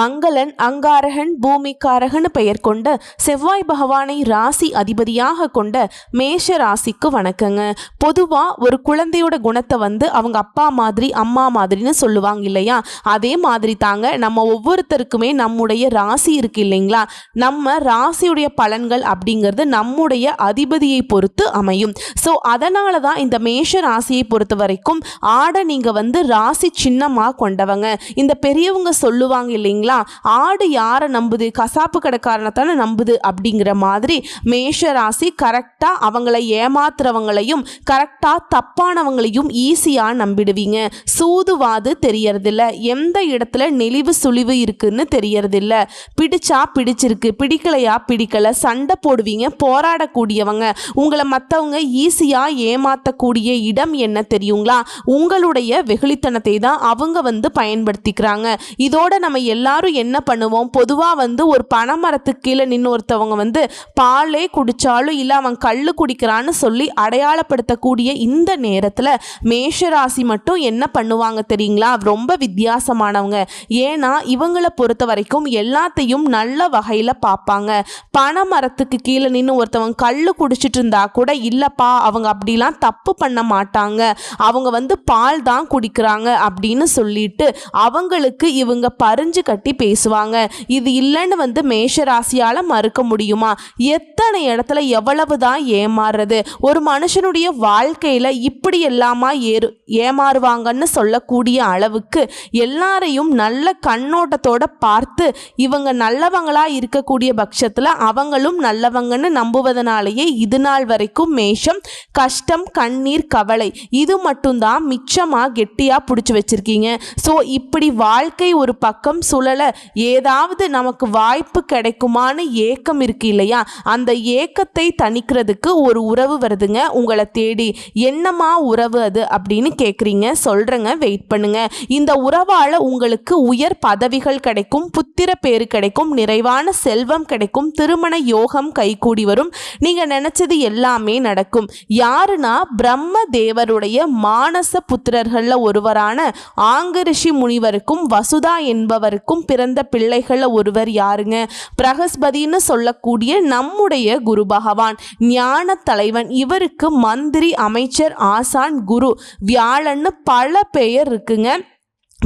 மங்களன் அங்காரகன் பூமிக்காரகன் பெயர் கொண்ட செவ்வாய் பகவானை ராசி அதிபதியாக கொண்ட மேஷ ராசிக்கு வணக்கங்க. பொதுவாக ஒரு குழந்தையோட குணத்தை வந்து அவங்க அப்பா மாதிரி அம்மா மாதிரின்னு சொல்லுவாங்க இல்லையா? அதே மாதிரி தாங்க நம்ம ஒவ்வொருத்தருக்குமே நம்முடைய ராசி இருக்கு இல்லைங்களா? நம்ம ராசியுடைய பலன்கள் அப்படிங்கிறது நம்முடைய அதிபதியை பொறுத்து அமையும். ஸோ அதனால தான் இந்த மேஷ ராசியை பொறுத்த வரைக்கும் ஆடை நீங்கள் வந்து ராசி சின்னமாக கொண்டவங்க. இந்த பெரியவங்க சொல்லுவாங்க இல்லைங்களா ஆடு யாரை நம்புது? கசாப்பு கடைக்காரனை தானே நம்புது அப்படிங்கிற மாதிரி மேஷ ராசி கரெக்டாக அவங்கள ஏமாத்துறவங்களையும் கரெக்டாக தப்பானவங்களையும் ஈஸியாக நம்பிடுவீங்க. சூதுவாது தெரியறதில்ல. எந்த இடத்துல நெளிவு சுழிவு இருக்குன்னு தெரியறதில்ல. பிடிச்சா பிடிச்சிருக்கு பிடிக்கலையா பிடிக்கலை சண்டை போடுவீங்க போராடக்கூடியவங்க. உங்களை மற்றவங்க ஈஸியாக ஏமாற்றக்கூடிய இடம் என்ன தெரியுங்களா? உங்களுடைய வெகுளித்தனத்தை தான் அவங்க வந்து பயன்படுத்திக்கிறாங்க. இதோட நம்ம எல்லாரும் என்ன பண்ணுவோம்? பொதுவாக வந்து ஒரு பனைமரத்துக்கு கீழே நின்று ஒருத்தவங்க வந்து பாலே குடித்தாலும் இல்லை அவன் கல் குடிக்கிறான்னு சொல்லி அடையாளப்படுத்தக்கூடிய இந்த நேரத்தில் மேஷராசி மட்டும் என்ன பண்ணுவாங்க தெரியுங்களா? ரொம்ப வித்தியாசமானவங்க. ஏன்னா இவங்களை பொறுத்த வரைக்கும் எல்லாத்தையும் நல்ல வகையில் பார்ப்பாங்க. பனைமரத்துக்கு கீழே நின்று ஒருத்தவங்க கல் குடிச்சிட்டு இருந்தா கூட இல்லைப்பா அவங்க அப்படிலாம் தப்பு பண்ண மாட்டாங்க. அவங்க வந்து பால் தான் குடிக்கிறாங்க அப்படின்னு சொல்லிட்டு அவங்களுக்கு இவங்க பறிஞ்சு கட்டி பேசுவாங்க. இது இல்லைன்னு வந்து மேஷ ராசியால் மறுக்க முடியுமா? எத்தனை இடத்துல எவ்வளவு தான் ஏமாறுறது? ஒரு மனுஷனுடைய வாழ்க்கையில் இப்படி எல்லாமா ஏறு ஏமாறுவாங்கன்னு சொல்லக்கூடிய அளவுக்கு எல்லாரையும் நல்ல கண்ணோட்டத்தோட பார்த்து இவங்க நல்லவங்களா இருக்கக்கூடிய பட்சத்தில் அவங்களும் நல்லவங்கன்னு நம்புவதனாலேயே இது நாள் வரைக்கும் மேஷம் கஷ்டம் கண்ணீர் கவலை இது மட்டும்தான் மிச்சமாக கெட்டியாக பிடிச்சி வச்சிருக்கீங்க. ஸோ இப்படி வாழ்க்கை ஒரு பக்கம் சுழ ஏதாவது நமக்கு வாய்ப்பு கிடைக்குமான்னு ஏக்கம் இருக்கு இல்லையா? அந்த ஏக்கத்தை தணிக்கிறதுக்கு ஒரு உறவு வருதுங்க. உங்களை தேடி என்னமா உறவு அது அப்படின்னு கேட்குறீங்க சொல்கிறேங்க வெயிட் பண்ணுங்க. இந்த உறவால் உங்களுக்கு உயர் பதவிகள் கிடைக்கும் புத்திர பேரு கிடைக்கும் நிறைவான செல்வம் கிடைக்கும் திருமண யோகம் கைகூடி வரும். நீங்கள் நினச்சது எல்லாமே நடக்கும். யாருன்னா பிரம்ம தேவருடைய மானச புத்திரர்களில் ஒருவரான ஆங்கரிஷி முனிவருக்கும் வசுதா என்பவருக்கும் பிறந்த பிள்ளைகளில் ஒருவர் யாருங்க? பிரகஸ்பதின்னு சொல்லக்கூடிய நம்முடைய குரு பகவான் ஞான தலைவன். இவருக்கு மந்திரி அமைச்சர் ஆசான் குரு வியாழன்னு பல பெயர் இருக்குங்க.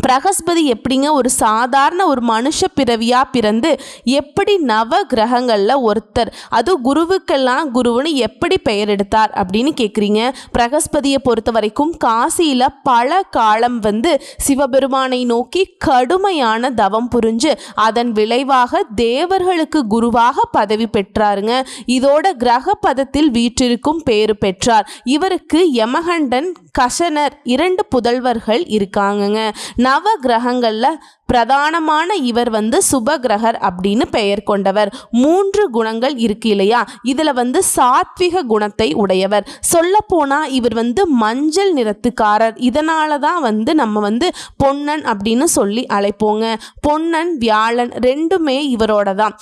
பிரகஸ்பதி எப்படிங்க ஒரு சாதாரண ஒரு மனுஷ பிறவியாக பிறந்து எப்படி நவ கிரகங்களில் ஒருத்தர் அதுவும் குருவுக்கெல்லாம் குருவுன்னு எப்படி பெயர் எடுத்தார் அப்படின்னு கேட்குறீங்க பிரகஸ்பதியை பொறுத்த வரைக்கும் காசியில் பல காலம் வந்து சிவபெருமானை நோக்கி கடுமையான தவம் புரிஞ்சு அதன் விளைவாக தேவர்களுக்கு குருவாக பதவி பெற்றாருங்க. இதோட கிரக பதத்தில் வீற்றிருக்கும் பேறு பெற்றார். இவருக்கு யமகண்டன் கஷனர் இரண்டு புதல்வர்கள் இருக்காங்கங்க. நவ கிரகங்களில் பிரதானமான இவர் வந்து சுபகிரகர் அப்படின்னு பெயர் கொண்டவர். மூன்று குணங்கள் இருக்கு இல்லையா? இதில் வந்து சாத்விக குணத்தை உடையவர். சொல்லப்போனால் இவர் வந்து மஞ்சள் நிறத்துக்காரர். இதனால தான் வந்து நம்ம வந்து பொன்னன் அப்படின்னு சொல்லி அழைப்போங்க. பொன்னன் வியாழன் ரெண்டுமே இவரோட தான்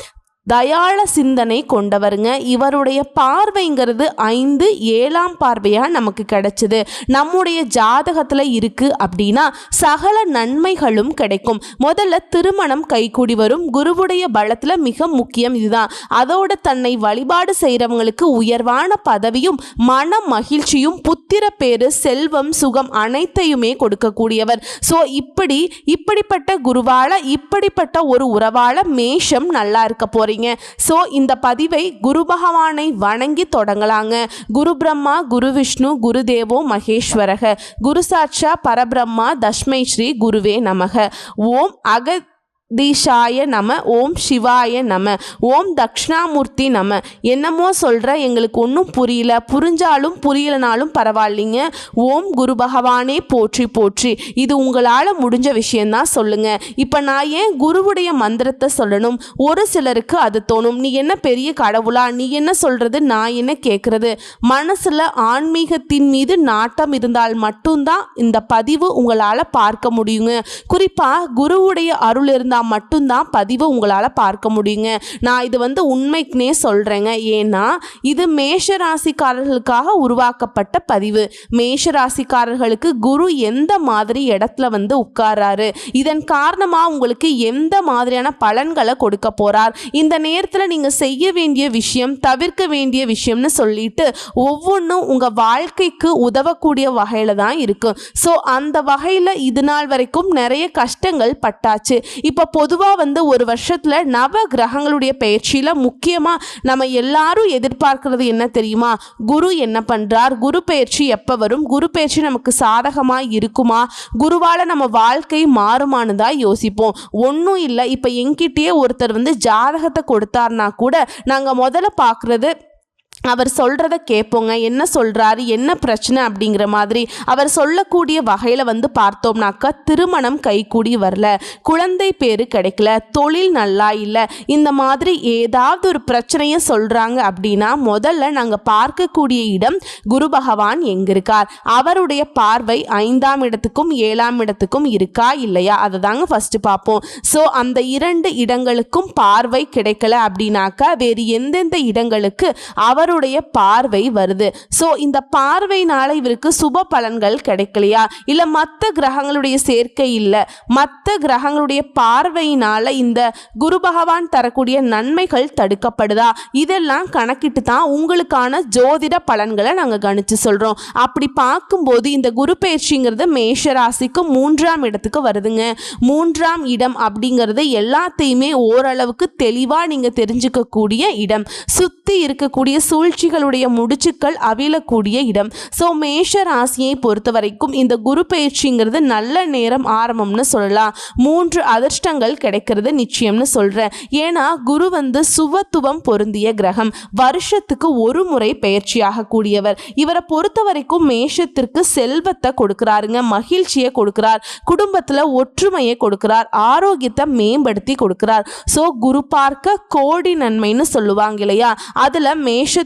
தயாள சிந்தனை கொண்டவருங்க. இவருடைய பார்வைங்கிறது ஐந்து ஏழாம் பார்வையாக நமக்கு கிடைச்சிது. நம்முடைய ஜாதகத்தில் இருக்குது அப்படின்னா சகல நன்மைகளும் கிடைக்கும். முதல்ல திருமணம் கைகூடி வரும். குருவுடைய பலத்தில் மிக முக்கியம் இதுதான். அதோட தன்னை வழிபாடு செய்கிறவங்களுக்கு உயர்வான பதவியும் மன மகிழ்ச்சியும் புத்திர பேரு செல்வம் சுகம் அனைத்தையுமே கொடுக்கக்கூடியவர். ஸோ இப்படி இப்படிப்பட்ட குருவால இப்படிப்பட்ட ஒரு உறவால மேஷம் நல்லா இருக்க போறீங்க ஸோ இந்த பதிவை குரு பகவானை வணங்கி தொடங்கலாங்க. குரு பிரம்மா குரு விஷ்ணு குரு தேவோ மகேஸ்வரக. குரு சாட்சா பரபிரம்மா தஷ்மை ஸ்ரீ குருவே நமக. ஓம் அக தீஷாய நம ஓம் சிவாய நம ஓம் தக்ஷணாமூர்த்தி நம. என்னமோ சொல்கிற எங்களுக்கு ஒன்றும் புரியல. புரிஞ்சாலும் புரியலனாலும் பரவாயில்லைங்க. ஓம் குரு பகவானே போற்றி போற்றி. இது உங்களால் முடிஞ்ச விஷயந்தான் சொல்லுங்கள் இப்போ நான் ஏன் குருவுடைய மந்திரத்தை சொல்லணும்? ஒரு சிலருக்கு அது தோணும். நீ என்ன பெரிய கடவுளா? நீ என்ன சொல்கிறது நான் என்ன கேட்குறது மனசில் ஆன்மீகத்தின் மீது நாட்டம் இருந்தால் மட்டும்தான் இந்த பதிவு உங்களால் பார்க்க முடியுங்க. குறிப்பாக குருவுடைய அருள் இருந்தால் மட்டும்தான் பதிவை உங்களால் பார்க்க முடியுங்க. நான் இது வந்து உண்மைக்குனே சொல்கிறேங்க ஏன்னா இது மேஷ ராசிக்காரர்களுக்காக உருவாக்கப்பட்ட பதிவு. மேஷ ராசிக்காரர்களுக்கு குரு எந்த மாதிரி இடத்துல வந்து உட்காராரு இதன் காரணமாக உங்களுக்கு எந்த மாதிரியான பலன்களை கொடுக்க போகிறார் இந்த நேரத்தில் நீங்கள் செய்ய வேண்டிய விஷயம் தவிர்க்க வேண்டிய விஷயம்னு சொல்லிட்டு ஒவ்வொன்றும் உங்கள் வாழ்க்கைக்கு உதவக்கூடிய வகையில் தான் இருக்கும் ஸோ அந்த வகையில் இது நாள் வரைக்கும் நிறைய கஷ்டங்கள் பட்டாச்சு. இப்போ பொதுவாக வந்து ஒரு வருஷத்தில் நவ கிரகங்களுடைய பயிற்சியில் முக்கியமாக நம்ம எல்லாரும் எதிர்பார்க்கிறது என்ன தெரியுமா? குரு என்ன பண்ணுறார் குரு பயிற்சி எப்போ வரும்? குரு பயிற்சி நமக்கு சாதகமாக இருக்குமா? குருவால் நம்ம வாழ்க்கை மாறுமானு தான் யோசிப்போம். ஒன்றும் இல்லை. இப்போ எங்கிட்டயே ஒருத்தர் வந்து ஜாதகத்தை கொடுத்தாருனா கூட நாங்கள் முதல்ல பார்க்குறது அவர் சொல்கிறத கேட்போங்க. என்ன சொல்கிறாரு என்ன பிரச்சனை அப்படிங்கிற மாதிரி அவர் சொல்லக்கூடிய வகையில் வந்து பார்த்தோம்னாக்கா திருமணம் கைகூடி வரல. குழந்தை பேர் கிடைக்கல. தொழில் நல்லா இல்லை. இந்த மாதிரி ஏதாவது ஒரு பிரச்சனையை சொல்கிறாங்க அப்படின்னா முதல்ல நாங்கள் பார்க்கக்கூடிய இடம் குரு பகவான் எங்கே இருக்கார். அவருடைய பார்வை ஐந்தாம் இடத்துக்கும் ஏழாம் இடத்துக்கும் இருக்கா இல்லையா? அதை தாங்க ஃபஸ்ட்டு பார்ப்போம். ஸோ அந்த இரண்டு இடங்களுக்கும் பார்வை கிடைக்கல அப்படின்னாக்கா வேறு எந்தெந்த இடங்களுக்கு அவர் அவருடைய பார்வை வருது. ஸோ இந்த பார்வையினால இவருக்கு சுப பலன்கள் கிடைக்கலையா? இல்லை மற்ற கிரகங்களுடைய சேர்க்கை இல்லை. மற்ற கிரகங்களுடைய பார்வையினால இந்த குரு பகவான் தரக்கூடிய நன்மைகள் தடுக்கப்படுதா? இதெல்லாம் கணக்கிட்டு தான் உங்களுக்கான ஜோதிட பலன்களை நாங்கள் கணிச்சு சொல்கிறோம் அப்படி பார்க்கும்போது இந்த குரு பயிற்சிங்கிறது மேஷ ராசிக்கு மூன்றாம் இடத்துக்கு வருதுங்க. மூன்றாம் இடம் அப்படிங்கிறது எல்லாத்தையுமே ஓரளவுக்கு தெளிவாக நீங்கள் தெரிஞ்சுக்கக்கூடிய இடம். சுற்றி இருக்கக்கூடிய சூழ்ச்சிகளுடைய முடிச்சுக்கள் அவிழக்கூடிய இடம். ஸோ மேஷ ராசியை பொறுத்த வரைக்கும் இந்த குரு பயிற்சிங்கிறது நல்ல நேரம் ஆரம்பம்னு சொல்லலாம். மூன்று அதிர்ஷ்டங்கள் கிடைக்கிறது நிச்சயம்னு சொல்கிறேன் ஏன்னா குரு வந்து சுவத்துவம் பொருந்திய கிரகம். வருஷத்துக்கு ஒரு முறை பயிற்சியாக கூடியவர் இவரை பொறுத்த வரைக்கும் மேஷத்திற்கு செல்வத்தை கொடுக்குறாருங்க மகிழ்ச்சியை கொடுக்குறார் குடும்பத்தில் ஒற்றுமையை கொடுக்கிறார் ஆரோக்கியத்தை மேம்படுத்தி கொடுக்கிறார். ஸோ குரு பார்க்க கோடி நன்மைன்னு சொல்லுவாங்க இல்லையா? அதில்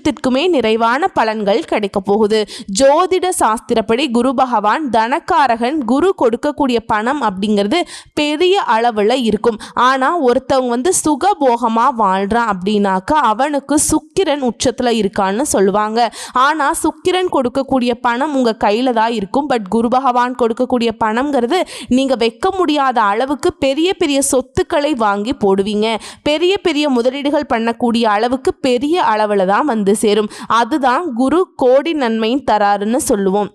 அனைத்திற்குமே நிறைவான பலன்கள் கிடைக்க போகுது. ஜோதிட சாஸ்திரப்படி குரு பகவான் தனக்காரகன் குரு கொடுக்கக்கூடிய பணம் அப்படிங்கிறது பெரிய அளவில் இருக்கும். ஆனால் ஒருத்தவங்க வந்து சுகபோகமாக வாழ்கிறான் அப்படின்னாக்கா அவனுக்கு சுக்கிரன் உச்சத்தில் இருக்கான்னு சொல்லுவாங்க. ஆனால் சுக்கிரன் கொடுக்கக்கூடிய பணம் உங்கள் கையில் தான் இருக்கும். பட் குரு பகவான் கொடுக்கக்கூடிய பணம்ங்கிறது நீங்கள் வைக்க முடியாத அளவுக்கு பெரிய பெரிய சொத்துக்களை வாங்கி போடுவீங்க. பெரிய பெரிய முதலீடுகள் பண்ணக்கூடிய அளவுக்கு பெரிய அளவில் தான் வந்து சேரும். அதுதான் குரு கோடி நன்மையும் தராருன்னு சொல்லுவோம்.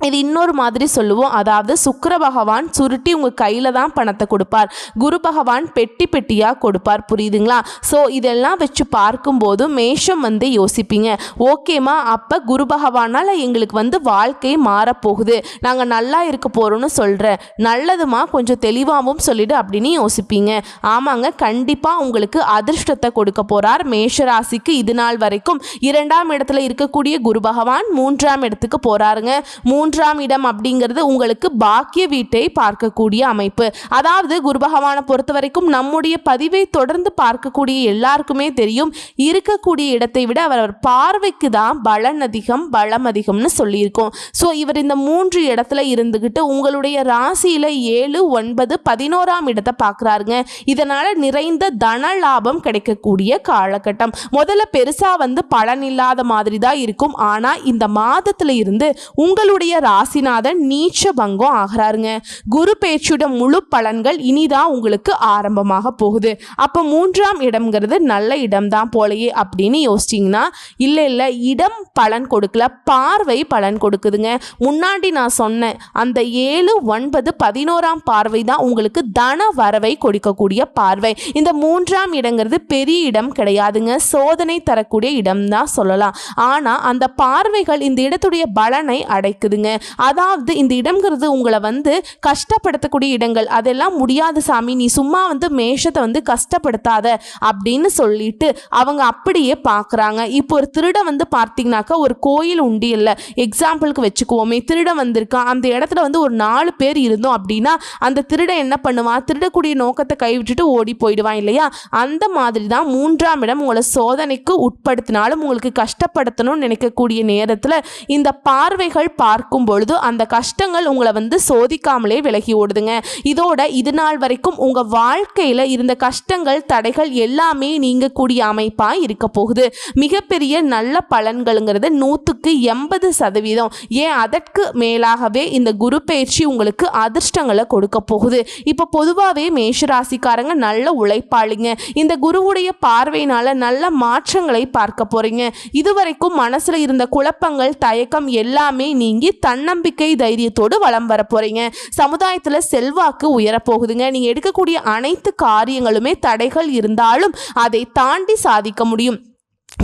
இது இன்னொரு மாதிரி சொல்லுவோம். அதாவது சுக்கர பகவான் சுருட்டி உங்கள் கையில் தான் பணத்தை கொடுப்பார். குரு பகவான் பெட்டி பெட்டியாக கொடுப்பார். புரியுதுங்களா? ஸோ இதெல்லாம் வச்சு பார்க்கும்போது மேஷம் வந்து யோசிப்பீங்க. ஓகேம்மா அப்போ குரு பகவானால் எங்களுக்கு வந்து வாழ்க்கை மாறப்போகுது. நாங்கள் நல்லா இருக்க போகிறோம்னு சொல்கிறேன் நல்லதுமா? கொஞ்சம் தெளிவாகவும் சொல்லிடு அப்படின்னு யோசிப்பீங்க. ஆமாங்க கண்டிப்பாக உங்களுக்கு அதிர்ஷ்டத்தை கொடுக்க போகிறார் மேஷராசிக்கு இது நாள் வரைக்கும். இரண்டாம் இடத்துல இருக்கக்கூடிய குரு பகவான் மூன்றாம் இடத்துக்கு போகிறாருங்க மூ மூன்றாம் இடம் அப்படிங்கிறது உங்களுக்கு பாக்கிய வீட்டை பார்க்கக்கூடிய அமைப்பு. அதாவது குரு பகவானை பொறுத்த வரைக்கும் நம்முடைய பதிவை தொடர்ந்து பார்க்கக்கூடிய எல்லாருக்குமே தெரியும். இருக்கக்கூடிய இடத்தை விட அவர் அவர் பார்வைக்கு தான் பலன் அதிகம் பலம் அதிகம்னு சொல்லியிருக்கோம். ஸோ இவர் இந்த மூன்று இடத்துல இருந்துக்கிட்டு உங்களுடைய ராசியில் ஏழு ஒன்பது பதினோராம் இடத்தை பார்க்குறாருங்க. இதனால் நிறைந்த தன லாபம் கிடைக்கக்கூடிய காலகட்டம். முதல்ல பெருசாக வந்து பலன் இல்லாத மாதிரி தான் இருக்கும். ஆனால் இந்த மாதத்தில் இருந்து உங்களுடைய ராசிநாதன் நீச்ச பங்கம் ஆகிறாருங்க. குரு பேச்சுட முழு பலன்கள் இனிதான் உங்களுக்கு ஆரம்பமாக போகுது. அப்போ மூன்றாம் இடம்ங்கிறது நல்ல இடம் தான் போலையே அப்படின்னு யோசிச்சிங்கன்னா இல்லை இல்லை இடம் பலன் கொடுக்கல பார்வை பலன் கொடுக்குதுங்க. முன்னாடி நான் சொன்னேன் அந்த ஏழு ஒன்பது பதினோராம் பார்வை தான் உங்களுக்கு தன வரவை கொடுக்கக்கூடிய பார்வை. இந்த மூன்றாம் இடங்கிறது பெரிய இடம் கிடையாதுங்க. சோதனை தரக்கூடிய இடம் தான் சொல்லலாம். ஆனால் அந்த பார்வைகள் இந்த இடத்துடைய பலனை அடைக்குதுங்க. அதாவது இந்த இடம்ங்கிறது உங்களை வந்து கஷ்டப்படுத்தக்கூடிய இடங்கள். அதெல்லாம் முடியாது சாமி. நீ சும்மா வந்து மேஷத்தை வந்து கஷ்டப்படுத்தாத அப்படின்னு சொல்லிட்டு அவங்க அப்படியே பார்க்குறாங்க இப்போ ஒரு திருட வந்து பார்த்தீங்கன்னாக்கா ஒரு கோயில் உண்டியல்ல எக்ஸாம்பிளுக்கு வச்சுக்குவோமே. திருட வந்திருக்கான் அந்த இடத்துல வந்து ஒரு நாலு பேர் இருந்தோம் அப்படின்னா அந்த திருடன் என்ன பண்ணுவான் திருடக்கூடிய நோக்கத்தை கைவிட்டுட்டு ஓடி போயிடுவான் இல்லையா? அந்த மாதிரி தான் மூன்றாம் இடம் உங்களை சோதனைக்கு உட்படுத்தினாலும் உங்களுக்கு கஷ்டப்படுத்தணும்னு நினைக்கக்கூடிய நேரத்தில் இந்த பார்வைகள் பார்க்கும். பார்க்கும் பொழுது அந்த கஷ்டங்கள் உங்களை வந்து சோதிக்காமலே விலகி ஓடுதுங்க. இதோட இது நாள் வரைக்கும் உங்கள் வாழ்க்கையில் இருந்த கஷ்டங்கள் தடைகள் எல்லாமே நீங்கக்கூடிய அமைப்பாக இருக்க போகுது. மிகப்பெரிய நல்ல பலன்கள்ங்கிறது நூற்றுக்கு எண்பது சதவீதம். ஏன் அதற்கு மேலாகவே இந்த குரு பயிற்சி உங்களுக்கு அதிர்ஷ்டங்களை கொடுக்க போகுது. இப்போ பொதுவாகவே மேஷராசிக்காரங்க நல்ல உழைப்பாளிங்க. இந்த குருவுடைய பார்வையினால நல்ல மாற்றங்களை பார்க்க போறீங்க. இதுவரைக்கும் மனசுல இருந்த குழப்பங்கள் தயக்கம் எல்லாமே நீங்கி தன்னம்பிக்கை தைரியத்தோடு வலம் வர போகிறீங்க சமுதாயத்தில் செல்வாக்கு உயரப்போகுதுங்க நீங்க எடுக்கக்கூடிய அனைத்து காரியங்களுமே தடைகள் இருந்தாலும் அதை தாண்டி சாதிக்க முடியும்.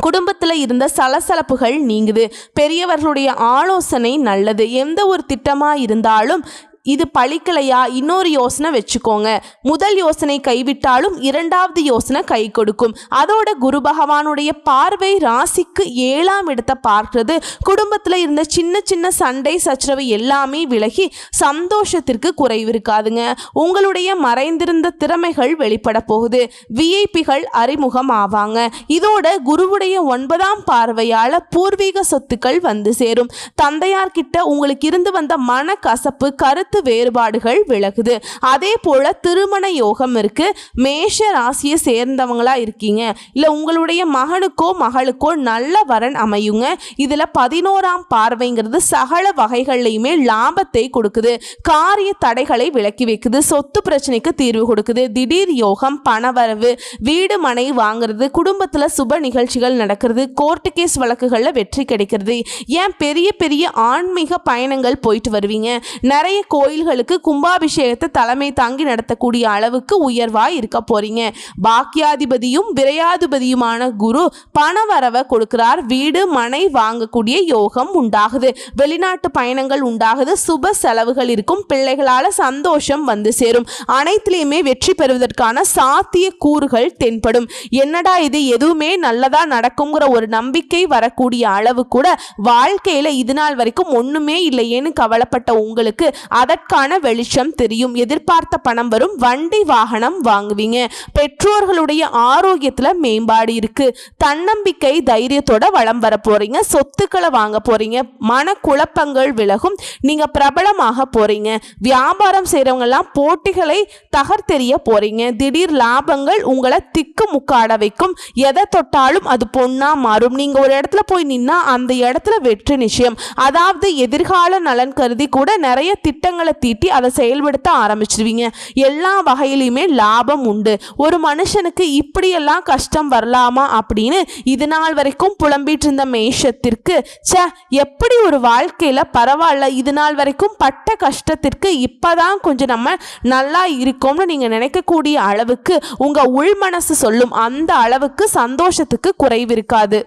குடும்பத்தில் இருந்த சலசலப்புகள் நீங்குது. பெரியவர்களுடைய ஆலோசனை நல்லது. எந்த ஒரு திட்டமாக இருந்தாலும் இது பழிக்கலையா? இன்னொரு யோசனை வச்சுக்கோங்க. முதல் யோசனை கைவிட்டாலும் இரண்டாவது யோசனை கை கொடுக்கும். அதோட குரு பகவானுடைய பார்வை ராசிக்கு ஏழாம் இடத்தை பார்க்கறது. குடும்பத்தில் இருந்த சின்ன சின்ன சண்டை சச்சரவு எல்லாமே விலகி சந்தோஷத்திற்கு குறைவு இருக்காதுங்க உங்களுடைய மறைந்திருந்த திறமைகள் வெளிப்பட போகுது. விஐபிகள் அறிமுகம் ஆவாங்க. இதோட குருவுடைய ஒன்பதாம் பார்வையால பூர்வீக சொத்துக்கள் வந்து சேரும். தந்தையார்கிட்ட உங்களுக்கு இருந்து வந்த மனக்கசப்பு கருத்து வேறுபாடுகள் விலகுது. அதே போல திருமண யோகம் இருக்கு. மேஷ ராசியை சேர்ந்தவங்களா இருக்கீங்க. இல்ல உங்களுடைய மகனுக்கோ மகளுக்கோ நல்ல வரன் அமையுங்க. இதுல பதினோராம் பார்வைங்கிறது சகல வகைகள்லையுமே லாபத்தை கொடுக்குது. காரிய தடைகளை விலக்கி வைக்குது. சொத்து பிரச்சனைக்கு தீர்வு கொடுக்குது. திடீர் யோகம் பணவரவு வீடு மனை வாங்குறது குடும்பத்துல சுப நிகழ்ச்சிகள் நடக்கிறது கோர்ட்டு கேஸ் வழக்குகளில் வெற்றி கிடைக்கிறது. ஏன் பெரிய பெரிய ஆன்மீக பயணங்கள் போயிட்டு வருவீங்க? நிறைய கோயில்களுக்கு கும்பாபிஷேகத்தை தலைமை தாங்கி நடத்தக்கூடிய அளவுக்கு உயர்வாக இருக்க போறீங்க. பாக்கியாதிபதியும் விரையாதிபதியுமான குரு பணவரவை கொடுக்கிறார். வீடு மனை வாங்கக்கூடிய யோகம் உண்டாகுது. வெளிநாட்டு பயணங்கள் உண்டாகுது. சுப செலவுகள் இருக்கும். பிள்ளைகளால சந்தோஷம் வந்து சேரும். அனைத்துலேயுமே வெற்றி பெறுவதற்கான சாத்திய கூறுகள் தென்படும். என்னடா இது? எதுவுமே நல்லதா நடக்குங்கிற ஒரு நம்பிக்கை வரக்கூடிய அளவு கூட வாழ்க்கையில இது நாள் வரைக்கும் ஒண்ணுமே இல்லையேன்னு கவலைப்பட்ட உங்களுக்கு. அதற்கான வெளிச்சம் தெரியும். எதிர்பார்த்த பணம் வரும். வண்டி வாகனம் வாங்குவீங்க. பெற்றோர்களுடைய ஆரோக்கியத்துல மேம்பாடு இருக்கு. தன்னம்பிக்கை தைரியத்தோட வளம் வர போறீங்க. சொத்துக்களை வாங்க போறீங்க. மன குழப்பங்கள் விலகும். நீங்க பிரபலமாக போறீங்க. வியாபாரம் செய்றவங்க எல்லாம் போட்டிகளை தகர்த்தெறிய போறீங்க. திடீர் லாபங்கள் உங்களை திக்கு முக்காட வைக்கும். எதை தொட்டாலும் அது பொண்ணா மாறும். நீங்க ஒரு இடத்துல போய் நின்னா அந்த இடத்துல வெற்றி நிச்சயம். அதாவது எதிர்கால நலன் கருதி கூட நிறைய திட்டங்கள் தீட்டி அதை செயல்படுத்த ஆரம்பிச்சிருவீங்க. எல்லா வகையிலையுமே லாபம் உண்டு. ஒரு மனுஷனுக்கு இப்படியெல்லாம் கஷ்டம் வரலாமா அப்படின்னு இது நாள் வரைக்கும் புலம்பிட்டு இருந்த மேஷத்திற்கு ச்சே எப்படி ஒரு வாழ்க்கையில பரவாயில்ல இது நாள் வரைக்கும் பட்ட கஷ்டத்திற்கு இப்பதான் கொஞ்சம் நம்ம நல்லா இருக்கோம்னு நீங்கள் நினைக்கக்கூடிய அளவுக்கு உங்க உள் மனசு சொல்லும் அந்த அளவுக்கு சந்தோஷத்துக்கு குறைவு இருக்காது.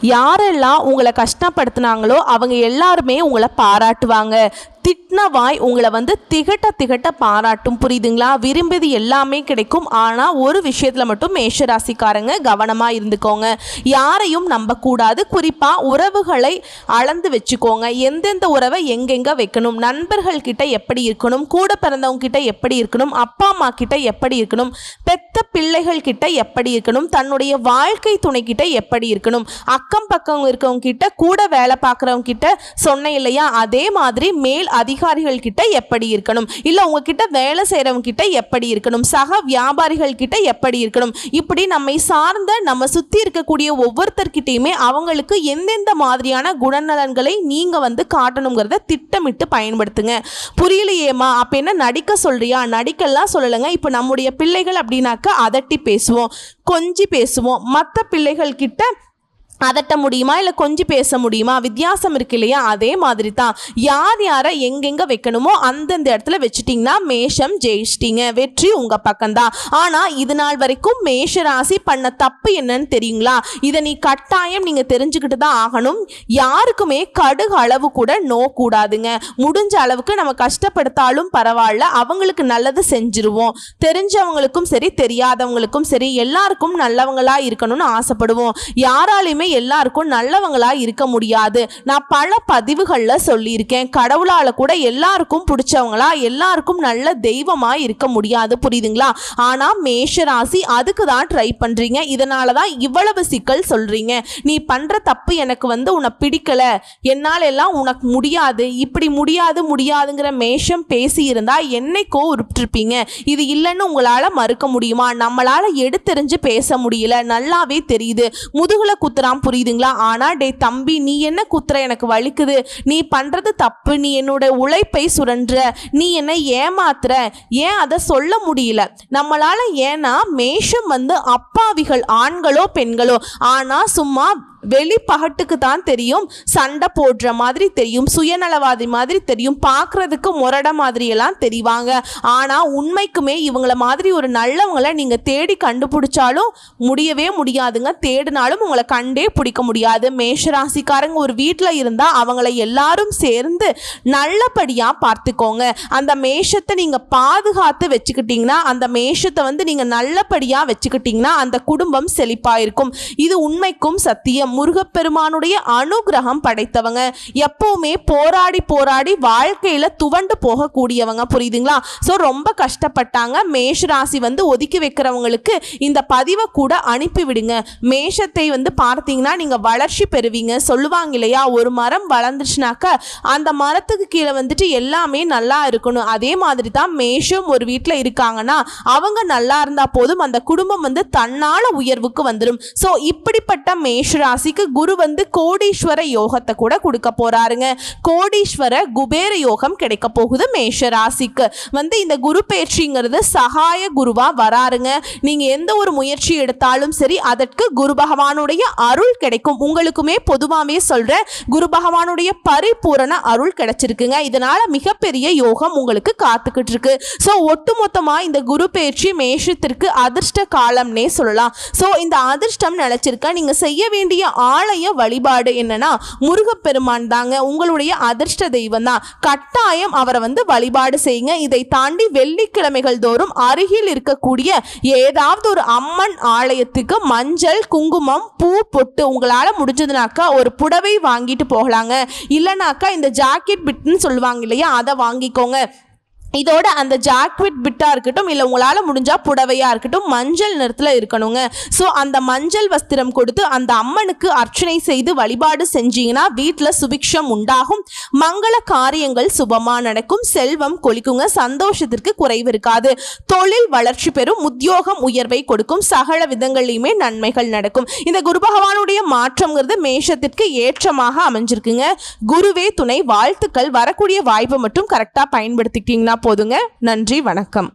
யாரெல்லாம் உங்களை கஷ்டப்படுத்துனாங்களோ அவங்க எல்லாருமே உங்களை பாராட்டுவாங்க. திட்டின வாய் உங்களை வந்து திகட்ட திகட்ட பாராட்டும். புரியுதுங்களா? விரும்பியது எல்லாமே கிடைக்கும். ஆனால் ஒரு விஷயத்தில் மட்டும் மேஷராசிக்காரங்க கவனமாக இருந்துக்கோங்க. யாரையும் நம்பக்கூடாது. குறிப்பாக உறவுகளை அளந்து வச்சுக்கோங்க. எந்தெந்த உறவை எங்கெங்க வைக்கணும்? நண்பர்கள் கிட்ட எப்படி இருக்கணும்? கூட பிறந்தவங்க கிட்ட எப்படி இருக்கணும்? அப்பா அம்மா கிட்ட எப்படி இருக்கணும்? பெத்த பிள்ளைகள் கிட்ட எப்படி இருக்கணும்? தன்னுடைய வாழ்க்கை துணை கிட்ட எப்படி இருக்கணும்? அக்கம் பக்கம் இருக்கவங்க கிட்ட கூட வேலை பார்க்குறவங்க கிட்ட சொன்னேன் இல்லையா? அதே மாதிரி மேல் அதிகாரிகள் கிட்ட எப்படி இருக்கணும்? இல்லை உங்ககிட்ட வேலை செய்கிறவங்க கிட்ட எப்படி இருக்கணும்? சக வியாபாரிகள் கிட்ட எப்படி இருக்கணும்? இப்படி நம்மை சார்ந்த நம்ம சுற்றி இருக்கக்கூடிய ஒவ்வொருத்தர்கிட்டையுமே அவங்களுக்கு எந்தெந்த மாதிரியான குணநலன்களை நீங்கள் வந்து காட்டணுங்கிறத திட்டமிட்டு பயன்படுத்துங்க. புரியலையேம்மா? அப்போ என்ன நடிக்க சொல்றியா? நடிக்கலாம் சொல்லலைங்க. இப்போ நம்முடைய பிள்ளைகள் அப்படின்னாக்கா அதட்டி பேசுவோம் கொஞ்சி பேசுவோம். மற்ற பிள்ளைகள் கிட்ட அதட்ட முடியுமா? இல்லை கொஞ்சம் பேச முடியுமா? வித்தியாசம் இருக்கு இல்லையா? அதே மாதிரி தான் யார் யாரை எங்கெங்கே வைக்கணுமோ அந்தந்த இடத்துல வச்சுட்டிங்கன்னா மேஷம் ஜெயிச்சிட்டிங்க. வெற்றி உங்கள் பக்கம்தான். ஆனால் இது நாள் வரைக்கும் மேஷ ராசி பண்ண தப்பு என்னன்னு தெரியுங்களா? இதை நீ கட்டாயம் நீங்கள் தெரிஞ்சுக்கிட்டு தான் ஆகணும். யாருக்குமே கடுகு அளவு கூட நோ கூடாதுங்க. முடிஞ்ச அளவுக்கு நம்ம கஷ்டப்படுத்தாலும் பரவாயில்ல. அவங்களுக்கு நல்லது செஞ்சிருவோம். தெரிஞ்சவங்களுக்கும் சரி தெரியாதவங்களுக்கும் சரி எல்லாருக்கும் நல்லவங்களாக இருக்கணும்னு ஆசைப்படுவோம். யாராலையுமே எல்லாருக்கும் நல்லவங்களா இருக்க முடியாது. நான் பல பதிவுகளில் சொல்லியிருக்கேன். கடவுளால் கூட எல்லாருக்கும் பிடிச்சவங்களா எல்லாருக்கும் நல்ல தெய்வமா இருக்க முடியாது. புரியுதுங்களா? ஆனால் மேஷராசி அதுக்கு தான் ட்ரை பண்ணுறீங்க இதனால தான் இவ்வளவு சிக்கல் சொல்கிறீங்க நீ பண்ணுற தப்பு எனக்கு வந்து உன்னை பிடிக்கல. என்னால் எல்லாம் உனக்கு முடியாது. இப்படி முடியாது முடியாதுங்கிற மேஷம் பேசி இருந்தா என்னைக்கோ உருப்பிட்டிருப்பீங்க இது இல்லைன்னு உங்களால் மறுக்க முடியுமா? நம்மளால் எடுத்தெறிஞ்சு பேச முடியல. நல்லாவே தெரியுது. முதுகுல குத்துறான் புரியுதுங்களா? ஆனா டே தம்பி நீ என்ன குத்துற? எனக்கு வலிக்குது. நீ பண்றது தப்பு. நீ என்னோட உழைப்பை சுரன்ற நீ என்னை ஏமாத்துற. ஏன் அதை சொல்ல முடியல? நம்மளால ஏன்னா மேஷம் வந்து அப்பாவிகள் ஆண்களோ பெண்களோ. ஆனா சும்மா வெளிப்பகட்டுக்கு தான் தெரியும் சண்டை போடுற மாதிரி தெரியும் சுயநலவாதி மாதிரி தெரியும் பார்க்கறதுக்கு முரட மாதிரியெல்லாம் தெரிவாங்க. ஆனால் உண்மைக்குமே இவங்கள மாதிரி ஒரு நல்லவங்களை நீங்கள் தேடி கண்டுபிடிச்சாலும் முடியவே முடியாதுங்க. தேடினாலும் உங்களை கண்டே பிடிக்க முடியாது. மேஷராசிக்காரங்க ஒரு வீட்டில் இருந்தால் அவங்கள எல்லாரும் சேர்ந்து நல்லபடியாக பார்த்துக்கோங்க. அந்த மேஷத்தை நீங்கள் பாதுகாத்து வச்சுக்கிட்டீங்கன்னா அந்த மேஷத்தை வந்து நீங்கள் நல்லபடியாக வச்சுக்கிட்டீங்கன்னா அந்த குடும்பம் செழிப்பாக இருக்கும் இது உண்மைக்கும் சத்தியம். முருகப்பெருமானுடைய அனுகிரகம் படைத்தவங்க. எப்பவுமே போராடி போராடி வாழ்க்கையில துவண்டு போகக்கூடியவங்க. புரியுதுங்களா? ஸோ ரொம்ப கஷ்டப்பட்டாங்க. மேஷ ராசி வந்து ஒதுக்கி வைக்கிறவங்களுக்கு இந்த பதிவை கூட அனுப்பி விடுங்க. மேஷத்தை வந்து பார்த்தீங்கன்னா நீங்க வளர்ச்சி பெறுவீங்க. சொல்லுவாங்க இல்லையா? ஒரு மரம் வளர்ந்துச்சுனாக்க அந்த மரத்துக்கு கீழே வந்துட்டு எல்லாமே நல்லா இருக்கணும். அதே மாதிரி தான் மேஷம் ஒரு வீட்டில் இருக்காங்கன்னா அவங்க நல்லா இருந்தா போதும். அந்த குடும்பம் வந்து தன்னால உயர்வுக்கு வந்துடும் ஸோ இப்படிப்பட்ட மேஷ ராசிக்கு குரு வந்து கோடீஸ்வர யோகத்தை கூட கொடுக்க போறாருங்க. கோடீஸ்வர குபேர யோகம் கிடைக்க போகுது மேஷ ராசிக்கு. வந்து இந்த குரு பயிற்சிங்கிறது சகாய குருவா வராருங்க. நீங்க எந்த ஒரு முயற்சி எடுத்தாலும் சரி அதற்கு குரு பகவானுடைய அருள் கிடைக்கும். உங்களுக்குமே பொதுவாகவே சொல்ற குரு பகவானுடைய பரிபூரண அருள் கிடைச்சிருக்குங்க. இதனால மிகப்பெரிய யோகம் உங்களுக்கு காத்துக்கிட்டு இருக்கு ஸோ ஒட்டுமொத்தமா இந்த குரு பயிற்சி மேஷத்திற்கு அதிர்ஷ்ட காலம்னே சொல்லலாம். ஸோ இந்த அதிர்ஷ்டம் நினைச்சிருக்க நீங்க செய்ய வேண்டிய ஆலய வழிபாடு என்னன்னா முருகப்பெருமான் தாங்க. உங்களுடைய அதிர்ஷ்ட தெய்வம் தான். கட்டாயம் அவரை வந்து வழிபாடு செய்யுங்க. இதை தாண்டி வெள்ளிக்கிழமைகள் தோறும் அருகில் இருக்கக்கூடிய ஏதாவது ஒரு அம்மன் ஆலயத்துக்கு மஞ்சள் குங்குமம் பூ பொட்டு உங்களால் முடிஞ்சதுனாக்கா ஒரு புடவை வாங்கிட்டு போகலாங்க. இல்லைனாக்கா இந்த ஜாக்கெட் பிட்னு சொல்லுவாங்க இல்லையா அதை வாங்கிக்கோங்க. இதோட அந்த ஜாக்விட் பிட்டாக இருக்கட்டும் இல்லை உங்களால் முடிஞ்சால் புடவையாக இருக்கட்டும் மஞ்சள் நிறத்தில் இருக்கணுங்க. ஸோ அந்த மஞ்சள் வஸ்திரம் கொடுத்து அந்த அம்மனுக்கு அர்ச்சனை செய்து வழிபாடு செஞ்சீங்கன்னா வீட்டில் சுபிக்ஷம் உண்டாகும். மங்கள காரியங்கள் சுபமாக நடக்கும். செல்வம் கொலிக்குங்க சந்தோஷத்திற்கு குறைவு இருக்காது. தொழில் வளர்ச்சி பெறும். உத்தியோகம் உயர்வை கொடுக்கும். சகல விதங்கள்லையுமே நன்மைகள் நடக்கும். இந்த குரு பகவானுடைய மாற்றம்ங்கிறது மேஷத்திற்கு ஏற்றமாக அமைஞ்சிருக்குங்க. குருவே துணை வாழ்த்துக்கள். வரக்கூடிய வாய்ப்பை மட்டும் கரெக்டாக பயன்படுத்திக்கிட்டீங்கன்னா போதுங்க. நன்றி வணக்கம்.